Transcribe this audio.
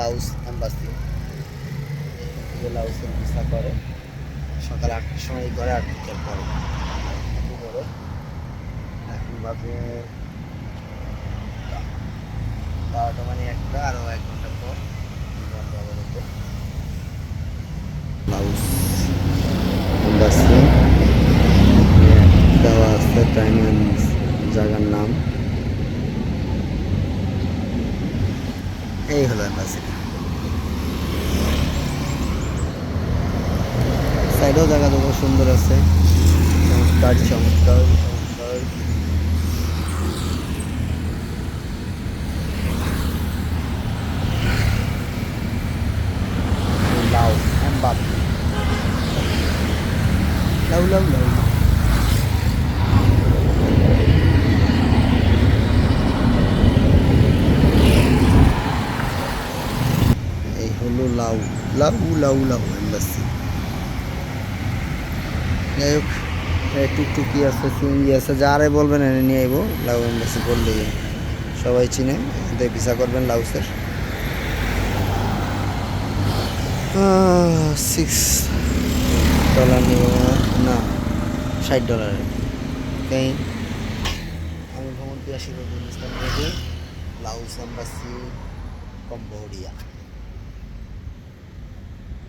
Laos embassy যে লাউসের visa করে সকাল আটটার সময় করে আটটার পরে। করে এখন বাজে বারোটা মানে একটা আরও এক ঘণ্টা পর। লাউস এম্বাসি দেওয়া জায়গার নাম। এই হলো এম্বাসি সাইডেও জায়গা দেখো সুন্দর আছে, চমৎকার চমৎকার চমৎকার। লাউ লাউ লাউ লাউ এই হলো লাউ লাউ লাউ লাউ এম্বাসি যাই হোক টুকটুকি আছে সিএনজি আছে যারে বলবেন এনে নিয়ে আইব লাউ এম্বাসি বললেই সবাই চিনে এদের ভিসা করবেন লাউসের সিক্স ডলার নিব না ষাট ডলার তাই আমি ভ্রমণ পিয়াসী লাউস এম্বাসি কম্বোডিয়া।